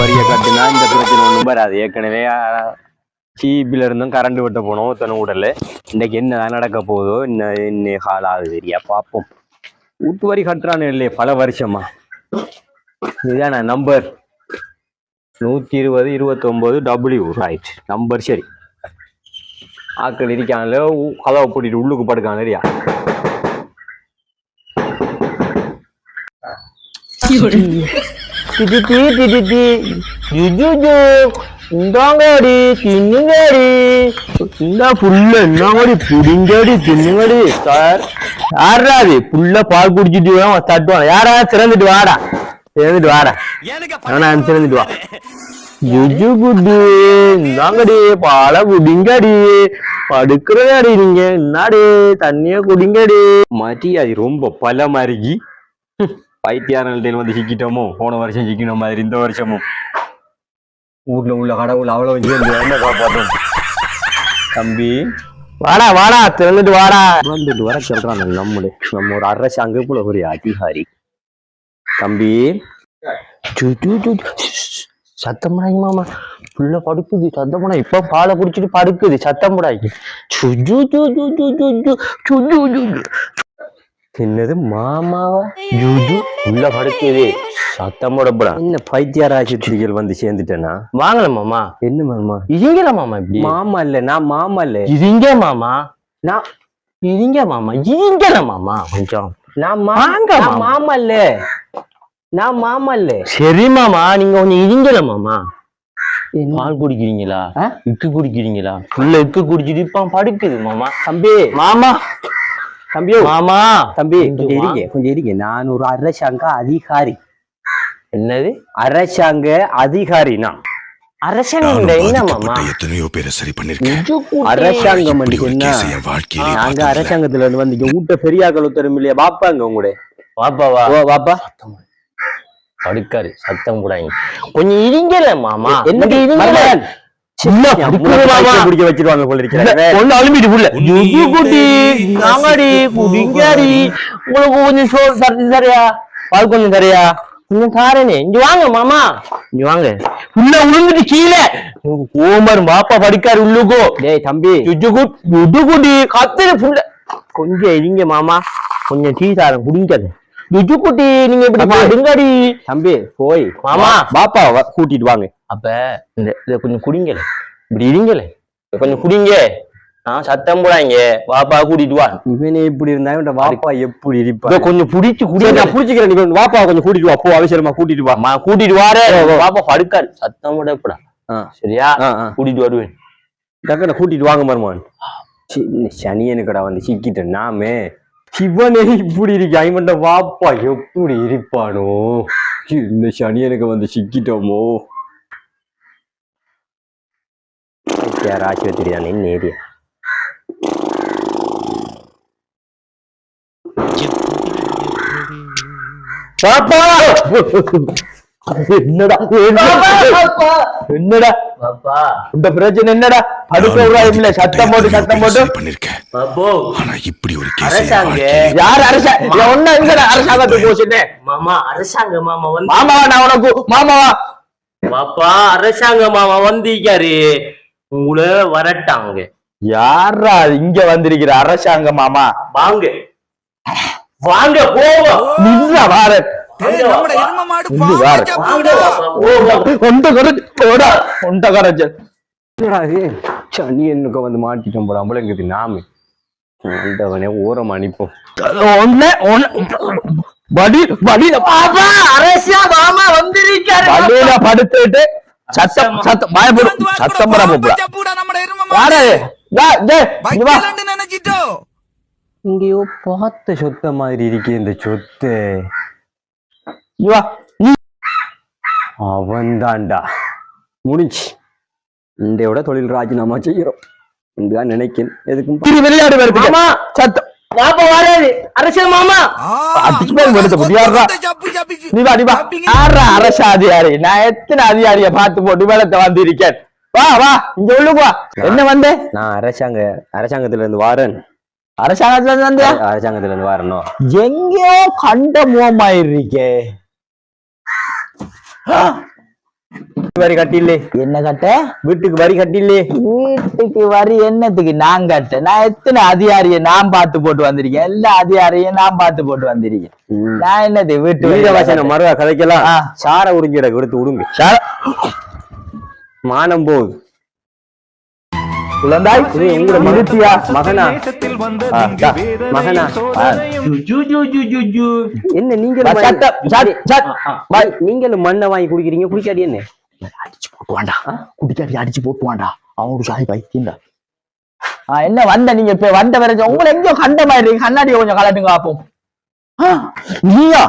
வரியை கட்டினா இந்த பிரச்சனை ஒன்றும் வராது. ஏற்கனவே சீப்பில் இருந்தும் கரண்ட் விட்டு போனோம் ஒருத்தனை உடல். இன்னைக்கு என்ன நடக்க போகுதோ இன்னும் என்ன ஹால் ஆகுது சரியா பார்ப்போம் வீட்டு வரி கட்டுறானு இல்லையே பல வருஷமா. இதுதான் நம்பர் நூற்றி இருபது இருபத்தொம்போது டபிள்யூ ரைட் நம்பர் சரி. ஆக்கள் இருக்காங்களோ கதவை பூட்டிட்டு உள்ளுக்கு படுக்காங்க இல்லையா திட்டி திட்டி ஜுஜுஜு இந்தாங்கடி தின்னுங்கடி இந்த புல்ல என்னங்கடி புடிங்கடி தின்னுங்கடி சார் யாரா அது புல்ல பால் குடிச்சிட்டு வேணும் தட்டுவான் யாரா திறந்துட்டு வாடா திறந்துட்டு வாடா அவனா திறந்துட்டு வா ஜுஜு குட்டு இந்தாங்கடி பால குடிங்கடி படுக்கிறதாடி நீங்க என்னாடி தண்ணிய குடிங்கடி மரியாதை ரொம்ப பல மாதிரிக்கு பைத்தியாரங்கள்ட்ட வந்து சிக்கிட்டோமோ போன வருஷம் சிக்கின மாதிரி இந்த வருஷமும் ஊர்ல உள்ள கடவுள் அவ்வளவு சேர்ந்து என்ன காப்பாற்றும் தம்பி வாடா வாடா திறந்துட்டு வாடா வந்துட்டு வர சொல்றான் நம்மளே நம்ம ஒரு அரசாங்க போல ஒரு அதிகாரி தம்பி. சத்தம் போடாங்க மாமா புள்ள படுக்குது சத்தம் போடா இப்ப பாலை குடிச்சிட்டு படுக்குது சத்தம் போடாங்க என்னது மாமாவா? ஜூஜு உள்ள படுக்குது சத்தம் போடப்படா. என்ன பைத்தியார ஆசிரியர்கள் வந்து சேர்ந்துட்டேனா? வாங்கல மாமா. என்ன மாமா? இருங்கல மாமா இப்படி. மாமா இல்ல நான் மாமா இல்ல. இருங்க மாமா. நான் இருங்க மாமா. இருங்கல மாமா. கொஞ்சம். நான் வாங்க மாமா. இல்ல. நான் மாமா இல்ல. சரி மாமா. நீங்க கொஞ்சம் இருங்கல மாமா. பால் குடிக்கிறீங்களா? இக்கு குடிக்கிறீங்களா? உள்ள இக்கு குடிச்சிட்டு இப்ப படுக்குது மாமா. தம்பி. மாமா. தம்பியோ மாமா தம்பி கொஞ்சம். இருங்க கொஞ்சம் இருங்க. நான் ஒரு அரசாங்க அதிகாரி. என்னது? அரசாங்க அதிகாரி நான். அரசாங்கம் என்ன மாமா? எத்தனையோ பேரை சரி பண்ணிருக்கேன். அரசாங்கம் நாங்க. அரசாங்கத்துல இருந்து வந்து இங்க ஊட்ட பெரியாக்கள் ஒருத்தரும் இல்லையா? பாப்பாங்க உங்களுடைய. வாப்பா வா ஓ பாப்பா. படுக்காரு சத்தம் கூடாங்க கொஞ்சம் இருங்கல மாமா. என்ன இருங்கல. பிடிக்க வச்சிருவாங்க போல இருக்கிறேன் ஒண்ணு அலுமிட்டு புள்ள ஜுஜு குட்டி நாங்கடி குடிங்கடி உங்களுக்கு கொஞ்சம் தரையா பால் கொஞ்சம் தரையா? கொஞ்சம் தாரனே. இங்க வாங்க மாமா. இங்க வாங்க. உள்ள உளுந்துட்டு கீழே. ஓமர் பாப்பா படிக்காரு உள்ளுக்கோ. டேய் தம்பி. குட்டி. கத்துரு புள்ள. கொஞ்சம் இருங்க மாமா. கொஞ்சம் டீ தாரம் குடிங்காது ஜுஜு குட்டி நீங்க இப்படி தம்பி. படுங்கடி தம்பி போய் மாமா. பாப்பா கூட்டிட்டு வாங்க. அப்ப இந்த இத கொஞ்சம் குடிங்கல இப்படி இருங்கல கொஞ்சம் குடிங்க. நான் சத்தம் போடாங்க பாப்பா கூட்டிட்டு வா. இவனே இப்படி இருந்தா வாப்பா எப்படி இருப்பா? கொஞ்சம் புடிச்சு குடிங்க நான் புடிச்சுக்கிறேன். நீ கொஞ்சம் வாப்பா கொஞ்சம் கூட்டிட்டு வா. போ அவசரமா கூட்டிட்டு வா. கூட்டிட்டு வாரே பாப்பா படுக்காரு சத்தம் போடப்படா ஆ. சரியா. கூட்டிட்டு வருவேன். டக்குனு கூட்டிட்டு வாங்க மருமான் சனியனுக்கடா வந்து சிக்கிட்டேன். நாமே. சிவனே இப்படி இருக்கு. ஐமண்ட வாப்பா எப்படி இருப்பானோ? இந்த சனியனுக்கு வந்து சிக்கிட்டோமோ? யார் ஆஸ்பத்திரியானே நேரியா பாப்பா என்னடா? என்னடா? பாப்பா! இந்த பிரச்சனை என்னடா? இல்ல சத்தம் போட்டு சத்தம் போட்டு. ஆனா இப்படி ஒரு யார் அரசாங்க ஒன்னும் எங்கடா அரசாங்கத்துக்கு போச்சுன்னு? மாமா அரசாங்க மாமா வந்து மாமாவா நான் உனக்கு? மாமாவா? பாப்பா அரசாங்க மாமா வந்திருக்காரு. உங்களை வரட்டாங்க. யாரா இங்க வந்திருக்கிற அரசாங்க மாமா? வாங்க. வாங்க போவோம். நின்றா சனியனுக்கு வந்து மாட்டிட்டோம் போல. அம்பளங்குது நாம? ஆண்டவனே ஓரம் அனுப்போம் படுத்துட்டு சத்தம் சத்தம் சத்தம் இங்கேயோ பார்த்த சொத்த மாதிரி இருக்கே இந்த சொத்து. அவன் அவன்தான்டா. முடிஞ்சு. இன்றையோட தொழில் ராஜினாமா செய்யறோம் இதுதான் நினைக்கிறேன். எதுக்கும் விளையாடு சத்தம். வாப்பா வராது. அரச அதிகாரி நான் எத்தனை அதிகாரிய பார்த்து போட்டு வேலத்தை வந்திருக்கேன்? வா வா. இங்க உள்ளுக்குவா என்ன வந்த? நான் அரசாங்க அரசாங்கத்துல இருந்து வாரன். அரசாங்கத்துல இருந்து அரசாங்கத்துல இருந்து வாரணும். எங்கேயோ கண்ட மோமாயிருக்கே வரி கட்டில்லே என்ன கட்ட? வீட்டுக்கு வரி கட்டில்லே வீட்டுக்கு வரி என்னத்துக்கு? நான் கட்ட நான் எத்தனை அதிகாரிய நான் பார்த்து போட்டு வந்திருக்கேன்? எல்லா அதிகாரியும் நான் பார்த்து போட்டு வந்திருக்கேன். நான் என்னது வீட்டு வரி வீரவாசனம் மறுவா கதைக்கலாம். சார உறிஞ்சிட கொடுத்து விடுங்க சார- மானம் போகுது. குழந்தாய் இது உங்களோட மகன். நிறுத்தியா மகனா ஆ, தா. மகனா ஆ. ஜு ஜு ஜு ஜு ஜு என்ன நீங்க சட்டம், சட், சட். நீங்களும் மண்ணை வாங்கி குடிக்கிறீங்க குடிக்காது என்ன? அடிச்சு போட்டு வாண்டா குடிக்காடி அடிச்சு போட்டு வாண்டா அவன் ஒரு சாய் பைத்தியண்டா ஆ என்ன வந்த நீங்க இப்ப? வந்த வரைக்கும் உங்களை எங்கேயோ கண்ட மாதிரி கண்ணாடியை கொஞ்சம் கலட்டுங்க பாப்போம் நீயா?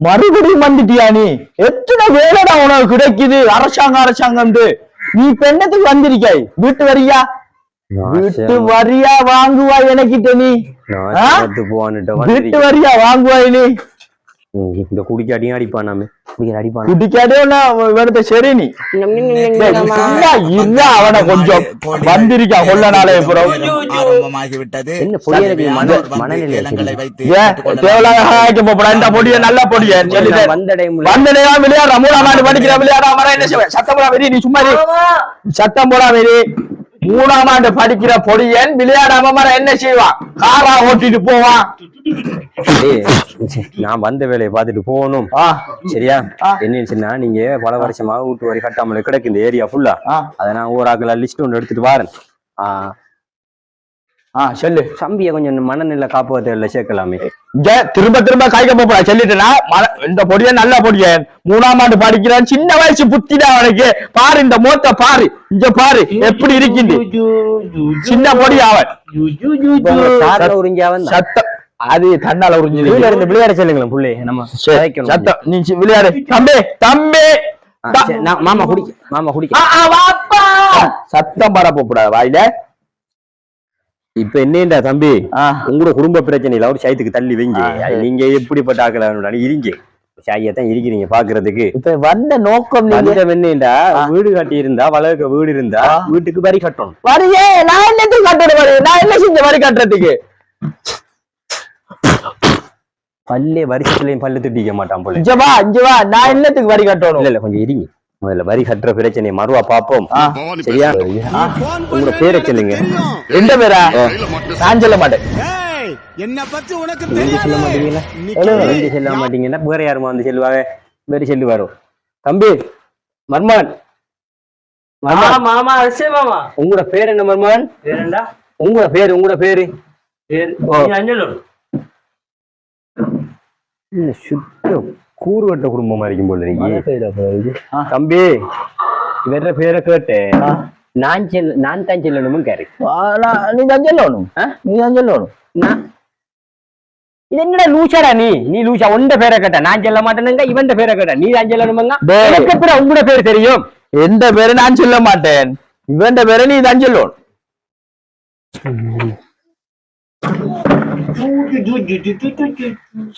மறுபடியும் வந்துட்டியா நீ? எத்தனை வேலைடா உனக்கு கிடைக்குது? அரசாங்கம் அரசாங்கம் நீ இப்ப என்னத்துக்கு வந்திருக்காய் வீட்டு வரியா? வீட்டு வரியா வாங்குவா எனக்கிட்ட நீ? வீட்டு வரியா வாங்குவாய் நீ? இந்த குடிக்காட்டியும் அடிப்பானாமே குடிக்கிற அடிப்பானா. குடிக்காதே வேணுத்த சரி நீ. அவனை கொஞ்சம் வந்திருக்கா கொல்ல நாளே புறம் என்ன பொடியனுக்கு மன- மனநிலை தேவலாக பொடிய நல்ல பொடிய சொல்லிட்டேன் வந்த டைம்ல வந்தனே விளையாடுற மூணாம் ஆண்டு படிக்கிற விளையாடா மரம் என்ன செய்வேன் சத்தம் போடா வெறி நீ சும்மா இரு. சத்தம் போடா வெறி. மூணாம் ஆண்டு படிக்கிற பொடியன் விளையாடாம மரம் என்ன செய்வான் காரா ஓட்டிட்டு போவான் நான் வந்த வேலையை பார்த்துட்டு போகணும். சரியா. என்னச்சுன்னா நீங்க பல வருஷமா வீட்டு வரி கட்டாமல் கிடக்கு இந்த ஏரியா ஃபுல்லா அதை நான் ஒரு ஆக்கள லிஸ்ட் ஒன்று எடுத்துட்டு வரேன். ஆ, ஆ, சொல்லு. சம்பியை கொஞ்சம் மனநிலை காப்பகத்தில் சேர்க்கலாமே. திரும்ப திரும்ப காய்க்க போறா. சொல்லிட்டேனா இந்த பொடியன் நல்ல பொடியன் மூணாம் ஆண்டு படிக்கிறான். சின்ன வயசு புத்திதான் அவனுக்கு. பாரு இந்த மோத்த பாரு. இங்க பாரு எப்படி இருக்கின்ற சின்ன பொடி அவன். சத்தம். அது தன்னால உறிஞ்சு இருந்து விளையாட சொல்லுங்களேன் புள்ளே. நம்ம. சத்தம். நீ விளையாடு. தம்பி தம்பி. மாமா குடிக்க மாமா குடிக்க. சத்தம் பரப்ப கூடாது வாயில. இப்ப என்னடா தம்பி? உங்களோட குடும்ப பிரச்சனையில ஒரு சயத்துக்கு தள்ளி வைங்க. நீங்க எப்படிப்பட்ட ஆக்கலாம் இருங்க சாயத்தான் இருக்கிறீங்க பாக்குறதுக்கு. இப்ப வந்த நோக்கம் நீங்க என்னடா வீடு கட்டி இருந்தா வளர்க்க வீடு இருந்தா. வீட்டுக்கு வரி கட்டணும். வரியே நான் என்னத்துக்கு கட்டணும் நான் என்ன செஞ்ச வரி கட்டுறதுக்கு? பல்லே வருஷத்துலயும் பல்லு திட்டிக்க மாட்டான் போல. இங்க வா இங்க வா நான் என்னத்துக்கு வரி கட்டணும்? இல்ல இல்ல கொஞ்சம் இருங்க முதல்ல வரி கட்டுற பிரச்சனையை மறுவா பாப்போம் சரியா? உங்களோட பேரை சொல்லுங்க எந்த பேரா? நான் சொல்ல மாட்டேன். என்ன பத்தி உனக்கு நீங்க சொல்ல மாட்டீங்கன்னா வேற யாருமா வந்து சொல்லுவாங்க? வேற சொல்லு வரும். தம்பி மர்மான். மர்மான். மாமா அரசே மாமா. உங்களோட பேர் என்ன மர்மான்? உங்களோட பேரு உங்களோட பேரு? பேர் அஞ்சலூர். இல்ல சுத்த கூறுவட்ட குடும்பமா இருக்கும் போல நீங்க. தம்பி வேற பேரை கேட்டேன். நான் செல் நான் தான் கேரு நீ தான் சொல்லணும்? நீ தான் சொல்லணும். நான் இது என்னடா லூசாடா நீ? நீ லூசா உண்ட பேரை கேட்ட நான் சொல்ல மாட்டேனுங்க இவன் பேரை கேட்ட நீ தான் சொல்லணுமுங்க. எனக்கு அப்புறம் உங்களோட பேர் தெரியும்? எந்த பேரு நான் சொல்ல மாட்டேன். இவன் பேரை நீ தான் சொல்லணும்.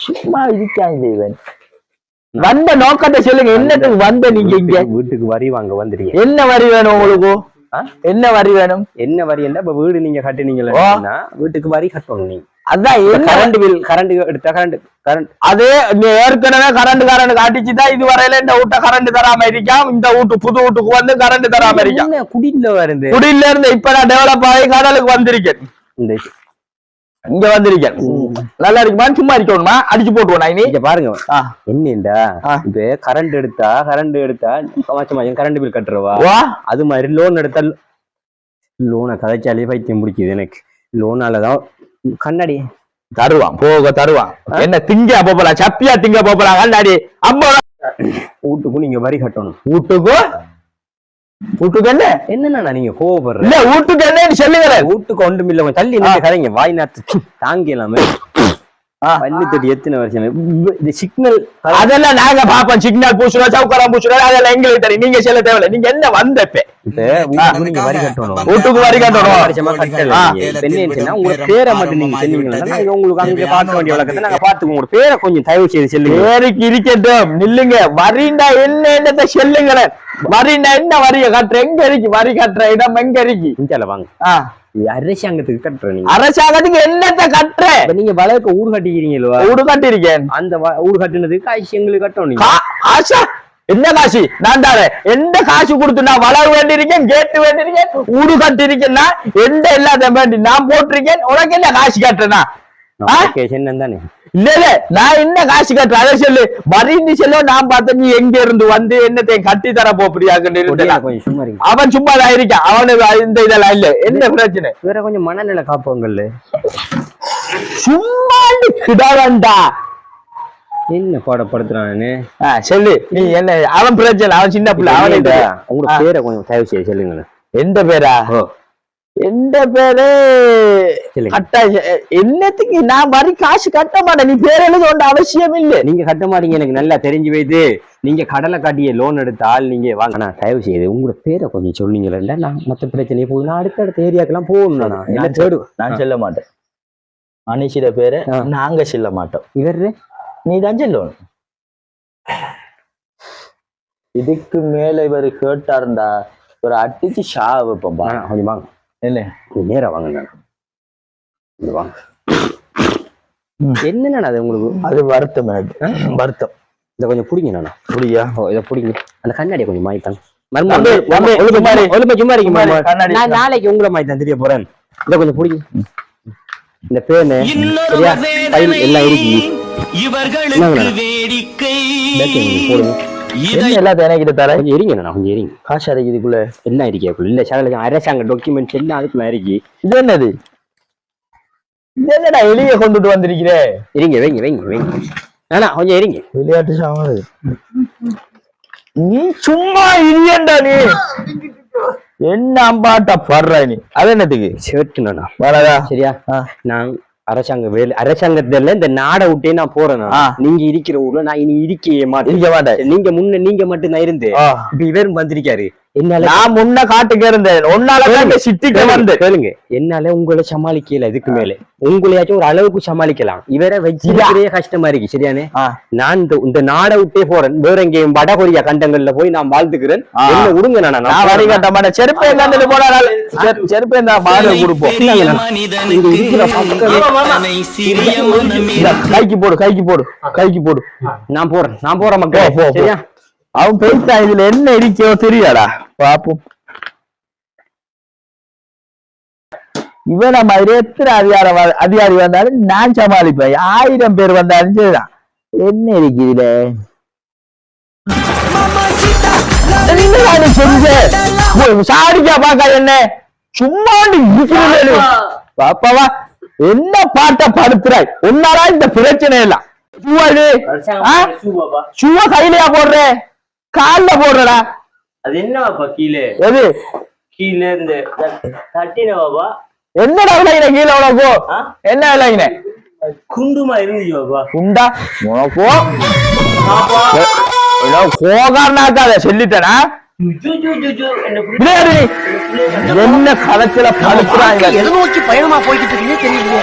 சும்மா இருக்காங்க இவன். வந்த நோக்கத்தை சொல்லுங்க. என்னத்துக்கு வந்த நீங்க இங்க? வீட்டுக்கு- வரி வாங்க வந்துருக்கீங்க. என்ன வரி வேணும் உங்களுக்கு? என்ன வரி வேணும்? என்ன வரி என்ன? இப்ப வீடு நீங்க கட்டுனீங்களா வீட்டுக்கு வரி கட்டணும் நீங்க அதான் கரண்ட் பில் கரண்ட் எடுத்தா கரண்ட் கரண்ட் அதே நீ ஏற்கனவே கரண்ட் கரண்ட் காட்டிச்சுதான் இது வரையில இந்த வீட்டை கரண்ட் தராம இருக்கான். இந்த வீட்டு புது வீட்டுக்கு வந்து கரண்ட் தராம இருக்கான். என்ன குடியில வருது? குடியில இருந்து இப்ப நான் டெவலப் ஆகி கடலுக்கு வந்திருக்கேன். இங்க வந்திருக்கேன். நல்லா இருக்குமா? சும்மா இருக்கணுமா? அடிச்சு போட்டுவோம் நான் இங்க பாருங்க. ஆ. இப்ப கரண்ட் எடுத்தா கரண்ட் எடுத்தா மாசம் கரண்ட் பில் கட்டுறவா? அது மாதிரி லோன் எடுத்தா லோனை கதைச்சாலே பைத்தியம் பிடிக்குது எனக்கு. லோனாலதான் கண்ணாடி. தருவான். போக தருவான். என்ன திங்க போப்பலாம் சப்பியா திங்க போப்பலாம் கண்ணாடி. அம்மா. வீட்டுக்கும் நீங்க வரி கட்டணும். வீட்டுக்கு வீட்டுக்கு என்ன என்னன்னா நீங்க கோவப்படுற? இல்ல வீட்டுக்கு என்னன்னு சொல்லுங்களேன். வீட்டுக்கு ஒன்றும் இல்ல கொஞ்சம் தள்ளி நின்று கதைங்க வாய் நாத்து தாங்கிலாமே ஆ. பல்லு தட்டி எத்தனை வருஷம்? இந்த சிக்னல் அதெல்லாம் நாங்க பாப்போம் சிக்னல் பூசுறோம் சவுக்கரம் பூசுறோம் அதெல்லாம் எங்களுக்கு தெரியும். நீங்க சொல்ல தேவையில்ல. நீங்க என்ன வந்த இப்ப இப்ப வீட்டுக்கு நீங்க வரி கட்டணும். வீட்டுக்கு வரி கட்டணும். உங்க பேரை மட்டும் நீங்க சொன்னீங்கன்னா உங்களுக்கு அங்க பார்க்க வேண்டிய வழக்கத்தை நாங்க பாத்துக்கோங்க உங்க பேரை கொஞ்சம் தயவு செய்து சொல்லுங்க. பேருக்கு இருக்கட்டும். நில்லுங்க. வரிண்டா என்ன என்னத்தை சொல்லுங்களேன். வரிண்டா என்ன வரிய கட்டுற? எங்க இருக்கு? வரி கட்டுற இடம் எங்க இருக்கு? வாங்க. ஆ, இது அரசாங்கத்துக்கு கட்டுற நீங்க. அரசாங்கத்துக்கு என்னத்தை கட்டுற? நீங்க வளர்க்க ஊர் கட்டிக்கிறீங்களோ வீடு கட்டிருக்கேன் அந்த ஊர் கட்டுனதுக்கு காசு எங்களுக்கு கட்டணும் ஆசா! என்ன காசு? நான் தரேன் எந்த காசு கொடுத்து நான் வளர வேண்டியிருக்கேன் கேட்டு வேண்டியிருக்கேன் ஊடு கட்டிருக்கேன்னா எந்த எல்லாத்தையும் வேண்டி நான் போட்டிருக்கேன். உனக்கு என்ன காசு கட்டுறேனா தானே. இல்ல இல்ல நான் என்ன காசு கட்டுறேன் அதை சொல்லு மறிந்து செல்ல நான் பார்த்தேன் நீ எங்க இருந்து வந்து என்னத்தையும் கட்டி தர இருங்க அவன் சும்மா தான் இருக்கான் அவனுக்கு இந்த இதெல்லாம் இல்ல என்ன பிரச்சனை வேற கொஞ்சம் மனநிலை காப்பவங்கல்ல சும்மா கிடாவண்டா என்ன பாடப்படுத்துறானு சொல்லு நீ என்ன அவன் பிரச்சனை அவன் சின்ன பிள்ளை அவனுக்கு உங்களோட பேரை கொஞ்சம் தயவு செய்ய சொல்லுங்க எந்த பேரா எந்த பேரு? என்னத்துக்கு? நான் வரி காசு கட்ட மாட்டேன். நீ பேர் எழுத அவசியம் இல்ல. நீங்க கட்ட மாட்டீங்க. எனக்கு நல்லா தெரிஞ்சு போயிட்டு நீங்க கடலை காட்டிய லோன் எடுத்தால் நீங்க வாங்க. அண்ணா தயவு செய்யுது உங்களோட பேரை கொஞ்சம் சொன்னீங்களா. நான் மத்த பிரச்சனையை போய் நான் அடுத்த அடுத்த ஏரியாக்கெல்லாம் போகணும் நான். எல்லாம் நான் தேடு நான் சொல்ல மாட்டேன். அனிஷிட பேரு. நாங்க சொல்ல மாட்டோம். இவர்? நீ தான் சொல்லணும். இதுக்கு மேல இவர் கேட்டாருண்டா. ஒரு அடிச்சு ஷா வைப்போம். கொஞ்சம் வாங்க. என்ன கொஞ்சம் நேரா வாங்க வாங்க ம். என்னண்ணா அது உங்களுக்கு? அது வருத்தம் எனக்கு. வருத்தம். இதை கொஞ்சம் பிடிங்க நானா. புரியா ஓ இதை பிடிங்க. அந்த கண்ணாடியை கொஞ்சம் மாய்த்தாங்க நாளைக்கு உங்களை மாதிரி தான் தெரிய போறேன். இதை கொஞ்சம் பிடிங்க. இந்த பேனு சரியா? ஃபைல் எல்லாம் இருக்கு இவர்களுக்கு வேடிக்கை. எல்லாத்தையும் எனக்கிட்ட தர கொஞ்சம் எரிங்க நான் கொஞ்சம் எரிங்க காசு அடைக்குதுக்குள்ள எல்லாம் இருக்கே இல்ல சகல அரசாங்க டாக்குமெண்ட்ஸ் எல்லாம் அதுக்குள்ள இருக்கு? இது என்னது? இது என்னடா எலிய கொண்டுட்டு வந்திருக்கிறே? இருங்க வைங்க வைங்க வைங்க. வேணா கொஞ்சம் இருங்க. விளையாட்டு சாமான். நீ சும்மா இல்லையண்டா நீ. என்ன அம்பாட்டா படுற நீ? அது என்னத்துக்கு? சேட்டுனா வரதா சரியா? ஆ. நான் அரசாங்க வேலை அரசாங்கத்துல இந்த நாடை விட்டே நான் போறேன் நான். நீங்க இருக்கிற ஊர்ல நான் இனி இருக்க மாட்டேன். நீங்க முன்ன நீங்க மட்டும் தான் இருந்து. இப்ப இவரும் வந்திருக்காரு. நான் முன்ன காட்டுக்கு இருந்தேன். ஒன்னால சிட்டிக்கு வந்து. கேளுங்க. என்னால உங்களை சமாளிக்கல இதுக்கு மேல. உங்களையாச்சும் ஒரு அளவுக்கு சமாளிக்கலாம். இவரை வச்சிருக்கிறே கஷ்டமா இருக்கு சரியானே. நான் இந்த நாடை விட்டே போறேன். வேற எங்கேயும் வட கொரியா கண்டங்கள்ல போய் நான் வாழ்த்துக்கிறேன். என்ன விடுங்க நானா மாட்டேன். செருப்பு எங்க போனா செருப்பு கொடுப்போம். இந்தா, கைக்கு போடு கைக்கு போடு கைக்கு போடு. நான் போறேன் நான் போறேன் மக்கள். சரியா? அவன் போயிட்டா இதுல என்ன இருக்கோ தெரியாடா பாப்போம். இவன மாதிரி எத்தனை அதிகாரம் அதிகாரி வந்தாலும் நான் சமாளிப்பேன். ஆயிரம் பேர் வந்தாலும் சரிதான். என்ன இருக்கு இதுல? என்னடா நீ செஞ்ச? ஓ, சாடிக்கா பாக்கா என்ன? சும்மா இருக்கிறது பாப்பாவா என்ன பாட்ட படுத்துறாய்? உன்னாலா இந்த பிரச்சனை எல்லாம் சும்மா கையிலயா போடுற? கால்ல போடுறடா. அது என்னவாப்பா கீழே? எது? கீழே இந்த தட்டின பாப்பா என்னடா விளையின கீழே உனக்கு ஆ? என்ன விளையின குண்டுமா இருந்துச்சு பாப்பா உண்டா உனக்கோ கோகாரனாக்காத சொல்லிட்டேனா? என்ன களத்துல படுத்துறாங்க. எதை நோக்கி பயணமா போய்கிட்டு இருக்கீங்க தெரியல